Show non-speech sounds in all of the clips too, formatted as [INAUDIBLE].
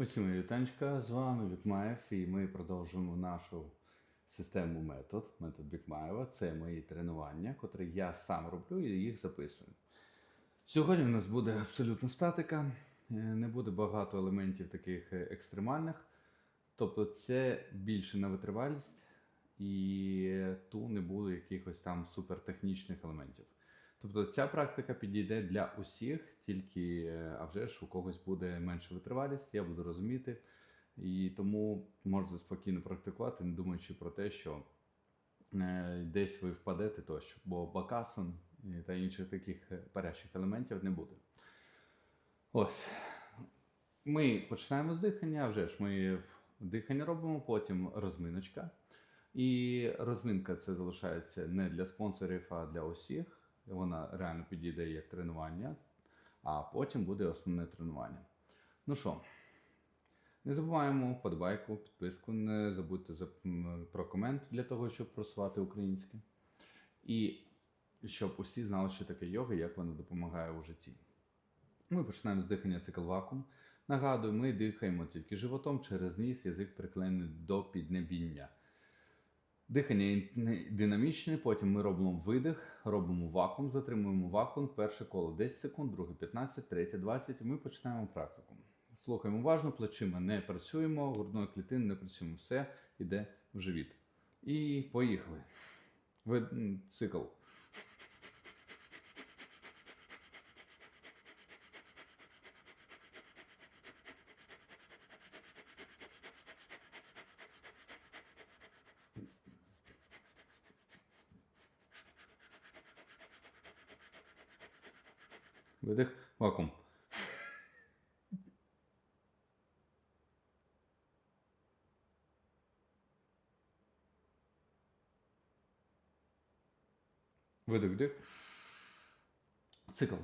Усім мої вітанечка, з вами Бікмаєв, і ми продовжуємо нашу систему метод, метод Бікмаєва. Це мої тренування, котрі я сам роблю і їх записую. Сьогодні у нас буде абсолютно статика, е, не буде багато елементів таких е, екстремальних. Тобто це більше на витривалість, і ту не буде якихось там супертехнічних елементів. Тобто ця практика підійде для усіх, тільки е, а вже ж у когось буде менша витривалість, я буду розуміти. І тому можете спокійно практикувати, не думаючи про те, що е, десь ви впадете тощо, бо бакасан та інших таких е, парящих елементів не буде. Ось. Ми починаємо з дихання, а вже ж ми дихання робимо, потім розминочка. І розминка це залишається не для спонсорів, а для усіх. Вона реально підійде як тренування, а потім буде основне тренування. Ну що, не забуваємо подобайку, підписку, не забудьте про комент для того, щоб просувати українське. І щоб усі знали, що таке йога як вона допомагає у житті. Ми починаємо з дихання циклвакум. Нагадую, ми дихаємо тільки животом через ніс, язик приклеєний до піднебіння. Дихання динамічне, потім ми робимо видих, робимо вакуум, затримуємо вакуум. Перше коло 10 секунд, друге 15, третє 20. І ми починаємо практику. Слухаємо уважно, плечима не працюємо, грудною клітиною не працюємо. Все йде в живіт. І поїхали. Цикл. Видих, вакуум. Видих, вдих. Цикл.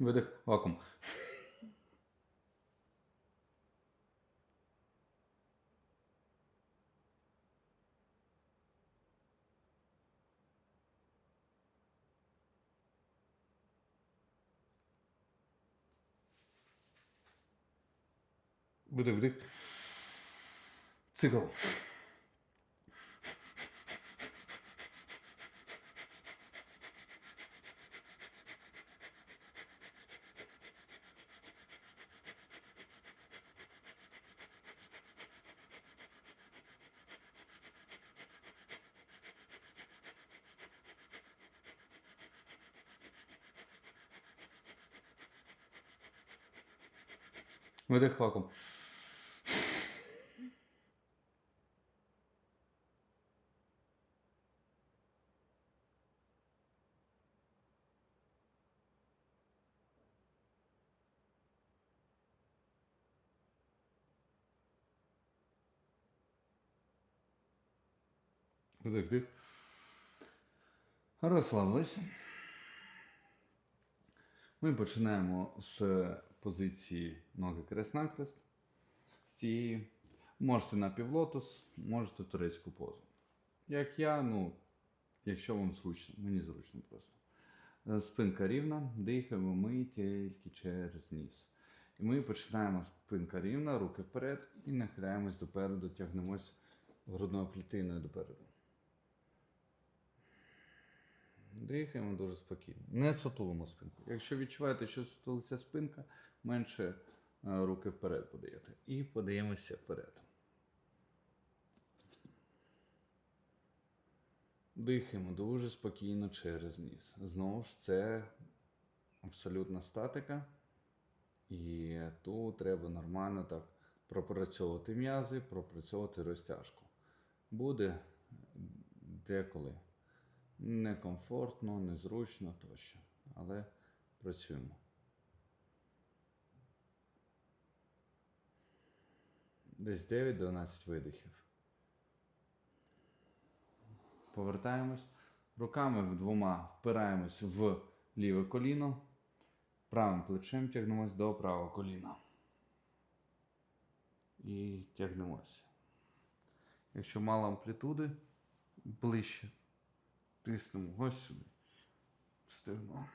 Видих, вакуум. Видих, вдих. Цикл. Видих, вакуум. Вдих, вдих. Розслабились. Ми починаємо з позиції ноги крест-накрест. З цієї. Можете на півлотос, можете в турецьку позу. Як я, ну, якщо вам зручно, мені зручно просто. Е, Спинка рівна, дихаємо ми тільки через ніс. І ми починаємо спинка рівна, руки вперед і нахиляємось допереду, тягнемось грудною клітиною допереду. Дихаємо дуже спокійно. Не сутулимо спинку. Якщо відчуваєте, що сутулиться спинка, менше е, руки вперед подаєте. І подаємося вперед. Дихаємо дуже спокійно через ніс. Знову ж це абсолютна статика. І тут треба нормально так пропрацьовувати м'язи, пропрацьовувати розтяжку. Буде деколи некомфортно, незручно тощо. Але працюємо. Десь 9-12 видихів. Повертаємось. Руками двома впираємось в ліве коліно. Правим плечем тягнемось до правого коліна. і тягнемося. Якщо мало амплітуди, ближче тиснемо ось сюди. Стегно.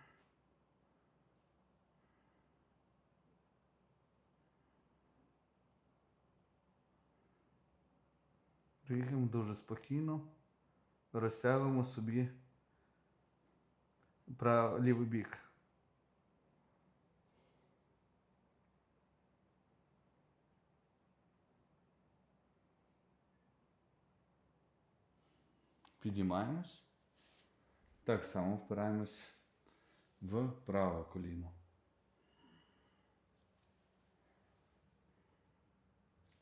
Дихаємо дуже спокійно, розтягуємо собі прав... лівий бік. Підіймаємось. Так само впираємось в праве коліно.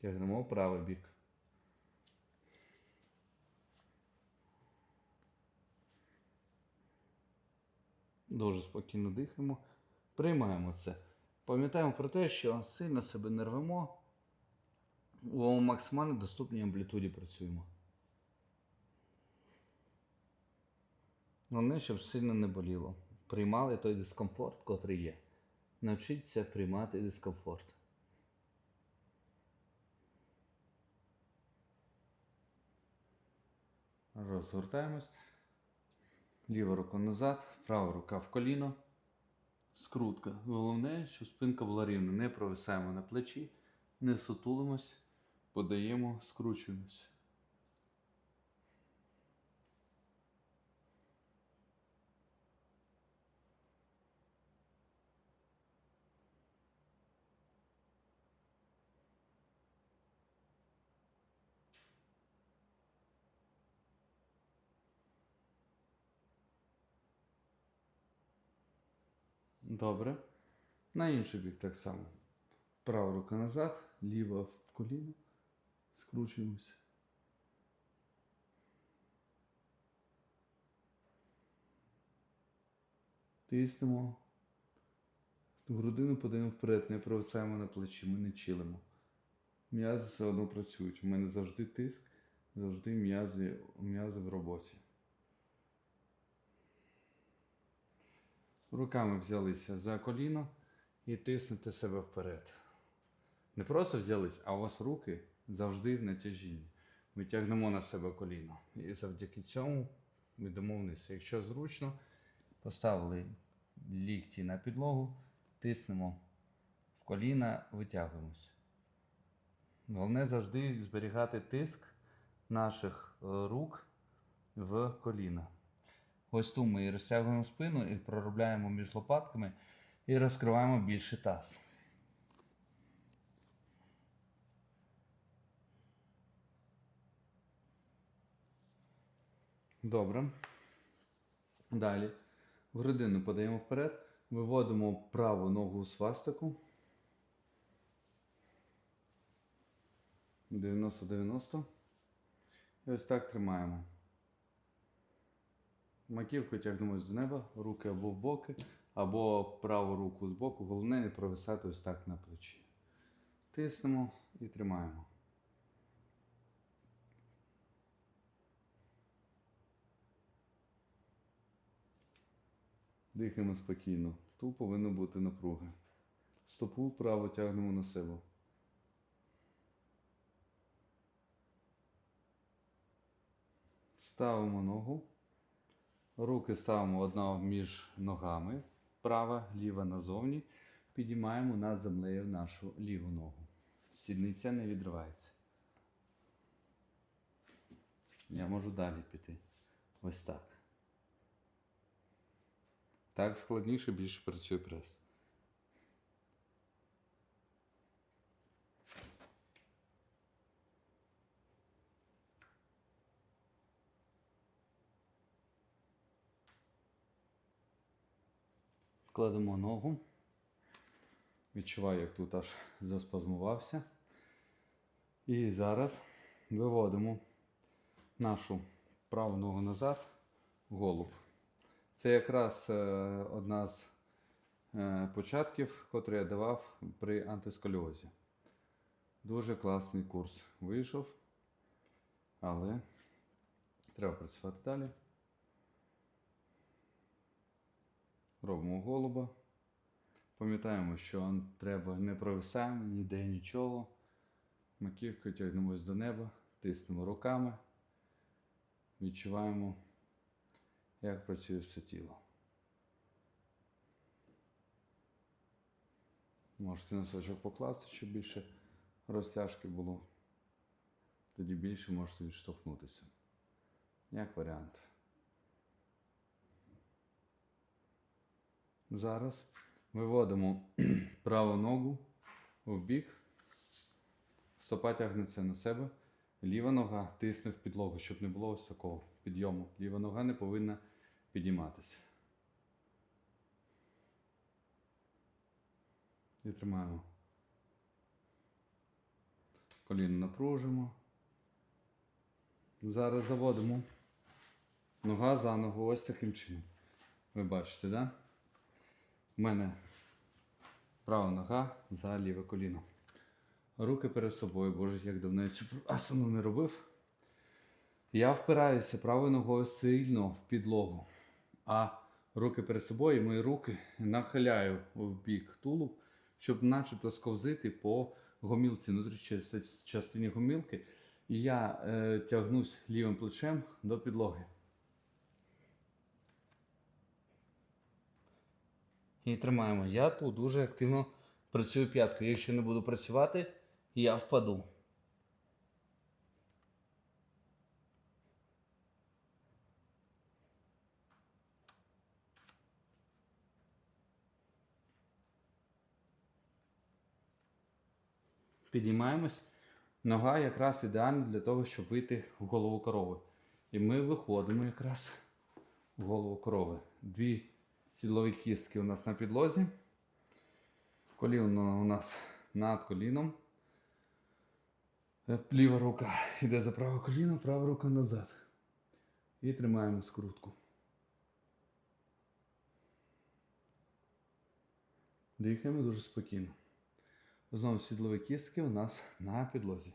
Тягнемо правий бік. Дуже спокійно дихаємо. Приймаємо це. Пам'ятаємо про те, що сильно себе не рвемо. У максимально доступній амплітуді працюємо. Головне, щоб сильно не боліло. Приймали той дискомфорт, котрий є. Навчіться приймати дискомфорт. Розгортаємось. Ліва рука назад, права рука в коліно. Скрутка. Головне, щоб спинка була рівна. Не провисаємо на плечі, не сутулимось, подаємо, скручуємось. Добре. На інший бік так само. Права рука назад, ліва в коліно. Скручуємося. Тиснемо. Грудину подаємо вперед, не провисаємо на плечі, ми не чилимо. М'язи все одно працюють. У мене завжди тиск, завжди м'язи, в роботі. Руками взялися за коліно і тиснути себе вперед. Не просто взялись, а у вас руки завжди в натяжінні. Ми тягнемо на себе коліно. І завдяки цьому ми вниз. Якщо зручно, поставили лікті на підлогу, тиснемо в коліна, витягуємось. Головне завжди зберігати тиск наших е, рук в коліна. Ось тут ми і розтягуємо спину і проробляємо між лопатками і розкриваємо більше таз. Добре. Далі. Грудину подаємо вперед. Виводимо праву ногу у свастику. 90-90. І ось так тримаємо. Маківку тягнемось до неба, руки або в боки, або праву руку з боку. Головне не провисати ось так на плечі. Тиснемо і тримаємо. Дихаємо спокійно. Тут повинно бути напруги. Стопу право тягнемо на себе. Ставимо ногу. Руки ставимо одна між ногами. Права, ліва назовні. Підіймаємо над землею нашу ліву ногу. Сідниця не відривається. Я можу далі піти. Ось так. Так складніше, більше працює прес. Кладемо ногу. Відчуваю, як тут аж заспазмувався. І зараз виводимо нашу праву ногу назад, голуб. Це якраз е, одна з е, початків, котрий я давав при антисколіозі. Дуже класний курс вийшов, але треба працювати далі. Робимо голуба. Пам'ятаємо, що треба не провисаємо ніде нічого. Маківкою тягнемось до неба, тиснемо руками, відчуваємо, як працює все тіло. Можете носочок покласти, щоб більше розтяжки було. Тоді більше можете відштовхнутися. Як варіант. Зараз виводимо [CLEARS THROAT] праву ногу в бік. Стопа тягнеться на себе. Ліва нога тисне в підлогу, щоб не було ось такого підйому. Ліва нога не повинна підійматися. І тримаємо. Коліно напружимо. Зараз заводимо нога за ногу ось таким чином. Ви бачите, так? Да? У мене права нога за ліве коліно. Руки перед собою, боже, як давно я цю асану не робив. Я впираюся правою ногою сильно в підлогу, а руки перед собою, мої руки нахиляю в бік тулуб, щоб начебто сковзити по гомілці, внутрішній частині гомілки. І я е, тягнусь лівим плечем до підлоги. І тримаємо. Я тут дуже активно працюю п'яткою. Якщо не буду працювати, я впаду. Підіймаємось. Нога якраз ідеальна для того, щоб вийти в голову корови. І ми виходимо якраз в голову корови. Дві сідлові кістки у нас на підлозі. Коліно у нас над коліном. Е, Ліва рука йде за праве коліно, права рука назад. І тримаємо скрутку. Дихаємо дуже спокійно. Знову сідлові кістки у нас на підлозі.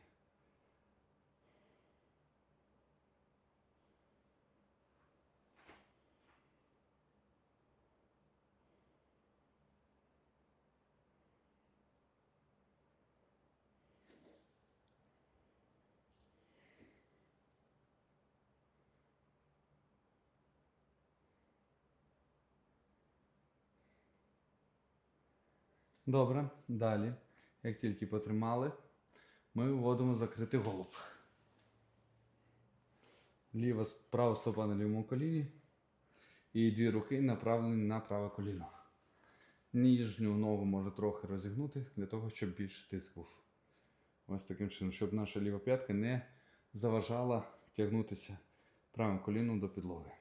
Добре, далі. Як тільки потримали, ми вводимо закритий голуб. Ліва, права стопа на лівому коліні. І дві руки направлені на праве коліно. Ніжню ногу може трохи розігнути для того, щоб більше тиск був. Ось таким чином, щоб наша ліва п'ятка не заважала тягнутися правим коліном до підлоги.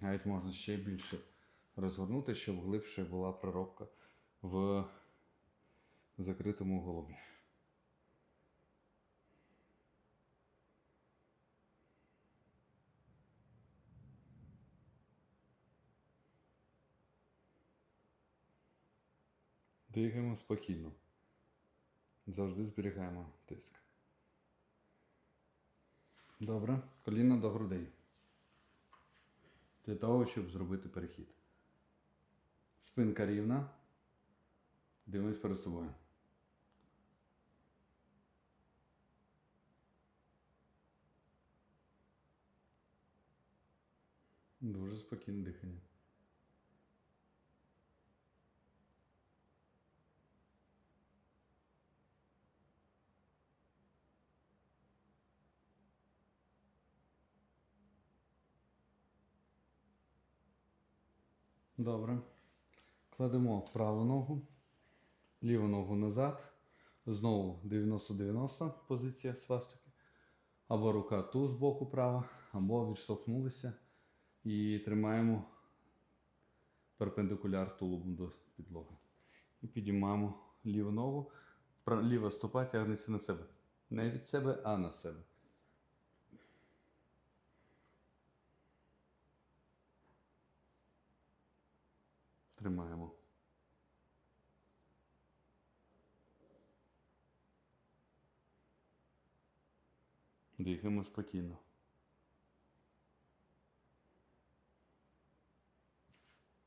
Навіть можна ще більше розгорнути, щоб глибше була проробка в закритому голубі. Дихаємо спокійно. Завжди зберігаємо тиск. Добре, коліно до грудей. Для того, щоб зробити перехід. Спинка рівна. Дивимось перед собою. Дуже спокійне дихання. Добре. Кладемо праву ногу, ліву ногу назад. Знову 90-90 позиція свастики. Або рука ту з боку права, або відштовхнулися і тримаємо перпендикуляр тулубом до підлоги. І підіймаємо ліву ногу. Ліва стопа тягнеться на себе. Не від себе, а на себе. Тримаємо. Дихаємо спокійно.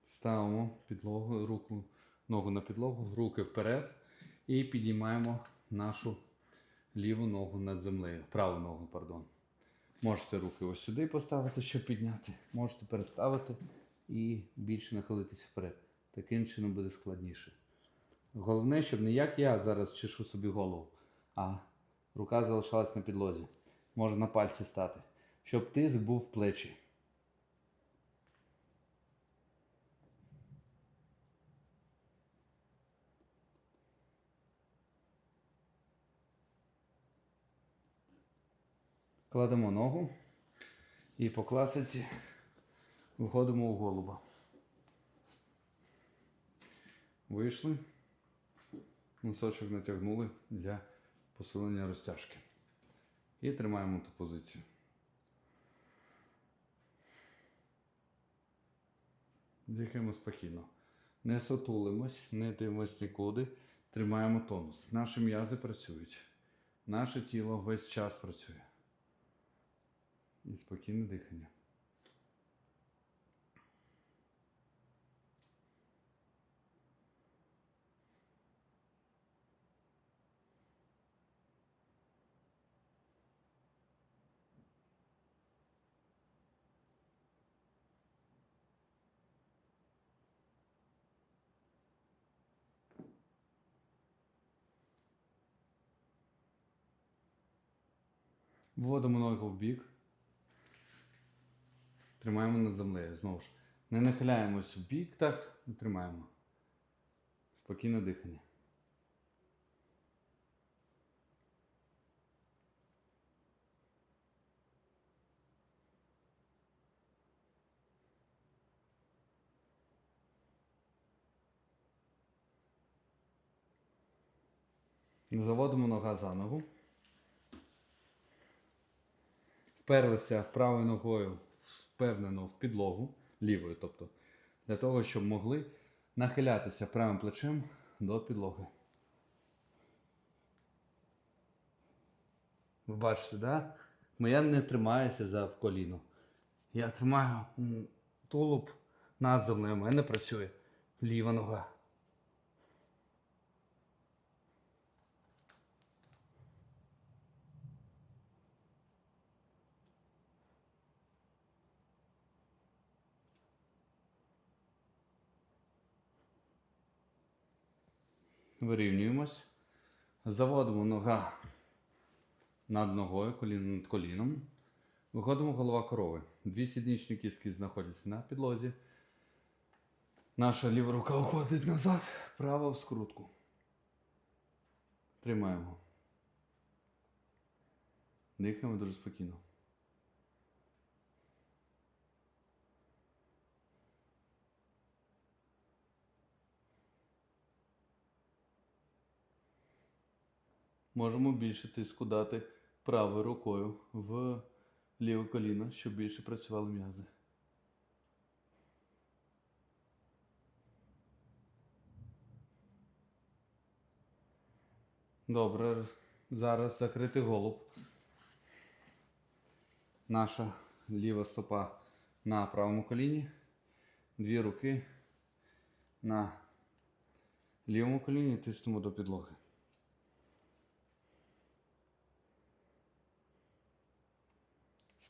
Ставимо підлогу, руку, ногу на підлогу, руки вперед і підіймаємо нашу ліву ногу над землею, праву ногу, пардон. Можете руки ось сюди поставити, щоб підняти. Можете переставити і більше нахилитися вперед. Таким чином буде складніше. Головне, щоб не як я зараз чешу собі голову, а рука залишалась на підлозі. Може на пальці стати. Щоб тиск був в плечі. Кладемо ногу і по класиці виходимо у голуба. Вийшли. Носочок натягнули для посилення розтяжки. І тримаємо ту позицію. Дихаємо спокійно. Не сотулимось, не дивимось нікуди. Тримаємо тонус. Наші м'язи працюють. Наше тіло весь час працює. І спокійне дихання. Вводимо ногу в бік. Тримаємо над землею. Знову ж. Не нахиляємось в бік, так, і тримаємо. Спокійне дихання. Заводимо нога за ногу. Вперлися правою ногою впевнено в підлогу, лівою, тобто, для того, щоб могли нахилятися правим плечем до підлоги. Ви бачите, да? Я не тримаюся за коліно. Я тримаю тулуб над землею. У мене працює ліва нога. Вирівнюємось. Заводимо нога над ногою, коліно над коліном. Виходимо голова корови. Дві сіднічні кістки знаходяться на підлозі. Наша ліва рука уходить назад, права в скрутку. Тримаємо. Дихаємо дуже спокійно. Можемо більше тиску дати правою рукою в ліве коліно, щоб більше працювали м'язи. Добре, зараз закритий голуб. Наша ліва стопа на правому коліні. Дві руки на лівому коліні тиснемо до підлоги.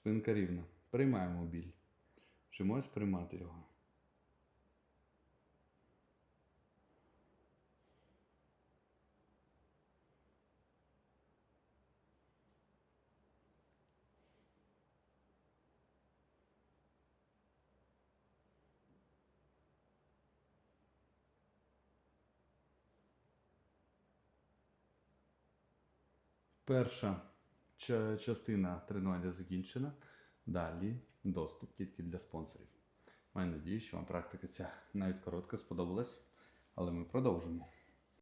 Спинка рівна. Приймаємо біль. Вчимось приймати його. Перша частина тренування закінчена. Далі доступ тільки для спонсорів. Маю надію, що вам практика ця навіть коротка сподобалась, але ми продовжимо.